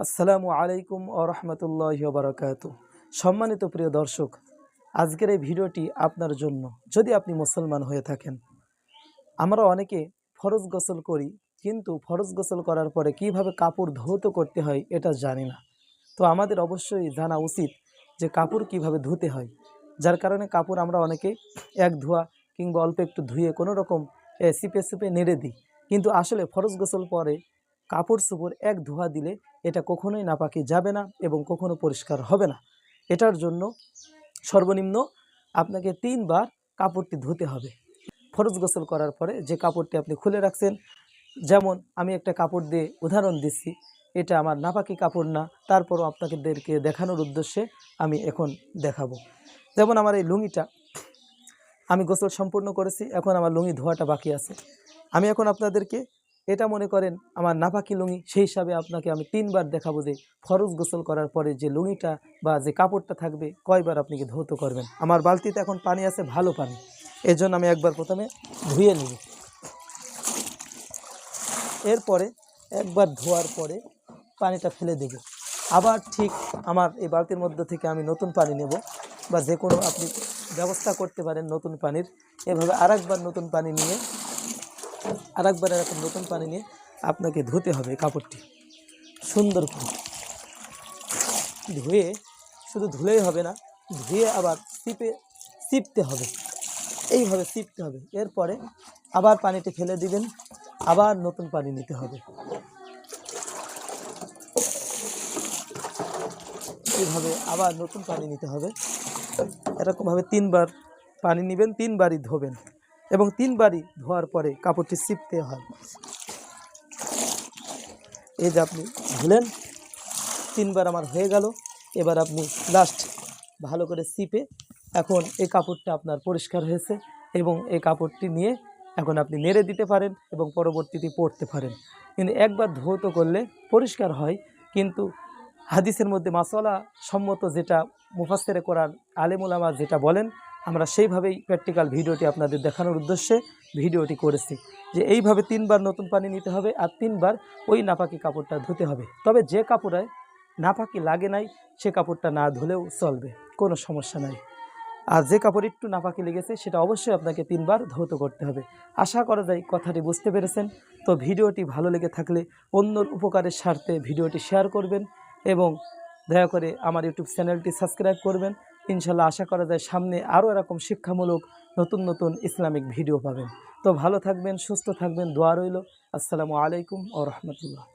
আসসালামু আলাইকুম ও রহমতুল্লাহ বারকাত সম্মানিত প্রিয় দর্শক, আজকের এই ভিডিওটি আপনার জন্য। যদি আপনি মুসলমান হয়ে থাকেন, আমরা অনেকে ফরজ গোসল করি, কিন্তু ফরজ গোসল করার পরে কীভাবে কাপড় ধৌত করতে হয় এটা জানি না। তো আমাদের অবশ্যই জানা উচিত যে কাপড় কীভাবে ধুতে হয়। যার কারণে কাপড় আমরা অনেকে এক ধোয়া কিংবা অল্প একটু ধুয়ে কোনো রকম সিপে সিপে নেড়ে দিই। কিন্তু আসলে ফরজ গোসল পরে কাপড় চোপড় এক ধোয়া দিলে এটা কখনোই নাপাকি যাবে না এবং কখনো পরিষ্কার হবে না। এটার জন্য সর্বনিম্ন আপনাকে তিনবার কাপড়টি ধুতে হবে। ফরজ গোসল করার পরে যে কাপড়টি আপনি খুলে রাখছেন, যেমন আমি একটা কাপড় দিয়ে উদাহরণ দিচ্ছি, এটা আমার নাপাকি কাপড় না, তারপরও আপনাদেরকে দেখানোর উদ্দেশ্যে আমি এখন দেখাবো। যেমন আমার এই লুঙ্গিটা, আমি গোসল সম্পূর্ণ করেছি, এখন আমার লুঙ্গি ধোয়াটা বাকি আছে। আমি এখন আপনাদেরকে এটা মনে করেন আমার নাপাকি লুঙ্গি, সেই হিসাবে আপনাকে আমি তিনবার দেখাবো যে ফরজ গোসল করার পরে যে লুঙ্গিটা বা যে কাপড়টা থাকবে, কয়বার আপনি কি ধৌত করবেন? আমার বালতিতে এখন পানি আছে, ভালো পানি। এর জন্য আমি একবার প্রথমে ধুয়ে নিব। এরপরে একবার ধোয়ার পরে পানিটা ফেলে দেব। আবার ঠিক আমার এই বালতির মধ্যে থেকে আমি নতুন পানি নেব বা যে কোনো আপনি ব্যবস্থা করতে পারেন নতুন পানির। এভাবে আরেকবার নতুন পানি নিয়ে আরেকবার এরকম নতুন পানি নিয়ে আপনাকে ধুতে হবে কাপড়টি। সুন্দর করে। ধুয়ে শুধু ধুলেই হবে না, ধুয়ে আবার চিপে চিপতে হবে। এইভাবে চিপতে হবে। এরপরে আবার পানিটি ফেলে দিবেন, আবার নতুন পানি নিতে হবে। এইভাবে আবার নতুন পানি নিতে হবে। এরকমভাবে তিনবার পানি নেবেন, তিনবারই ধোবেন। এবং তিনবারই ধোয়ার পরে কাপড়টি চিপতে হয়। এই যে আপনি ধুলেন, তিনবার আমার হয়ে গেল। এবার আপনি লাস্ট ভালো করে চিপে এখন এই কাপড়টা আপনার পরিষ্কার হয়েছে এবং এই কাপড়টি নিয়ে এখন আপনি নেড়ে দিতে পারেন এবং পরবর্তীতে পরতে পারেন। কিন্তু একবার ধৌত করলে পরিষ্কার হয়, কিন্তু হাদিসের মধ্যে মাসালা সম্মত যেটা মুফাসেরে করার আলেমুলামা যেটা বলেন, আমরা সেইভাবেই প্র্যাকটিক্যাল ভিডিওটি আপনাদের দেখানোর উদ্দেশ্যে ভিডিওটি করেছি। যে এইভাবে তিনবার নতুন পানি নিতে হবে আর তিনবার ওই নাপাকি কাপড়টা ধুতে হবে। তবে যে কাপড়ে নাপাকি লাগে নাই, সে কাপড়টা না ধুলেও চলবে, কোনো সমস্যা নাই। আর যে কাপড় একটু নাপাকি লেগেছে, সেটা অবশ্যই আপনাকে তিনবার ধৌত করতে হবে। আশা করা যায় কথাটি বুঝতে পেরেছেন। তো ভিডিওটি ভালো লেগে থাকলে অন্যর উপকারের স্বার্থে ভিডিওটি শেয়ার করবেন। এবং দয়া করে আমার ইউটিউব চ্যানেলটি সাবস্ক্রাইব করবেন। ইনশাল্লাহ আশা করা যায় সামনে আরও এরকম শিক্ষামূলক নতুন নতুন ইসলামিক ভিডিও পাবেন। তো ভালো থাকবেন, সুস্থ থাকবেন, দোয়া রইল। আসসালামু আলাইকুম ও রহমতুল্লাহ।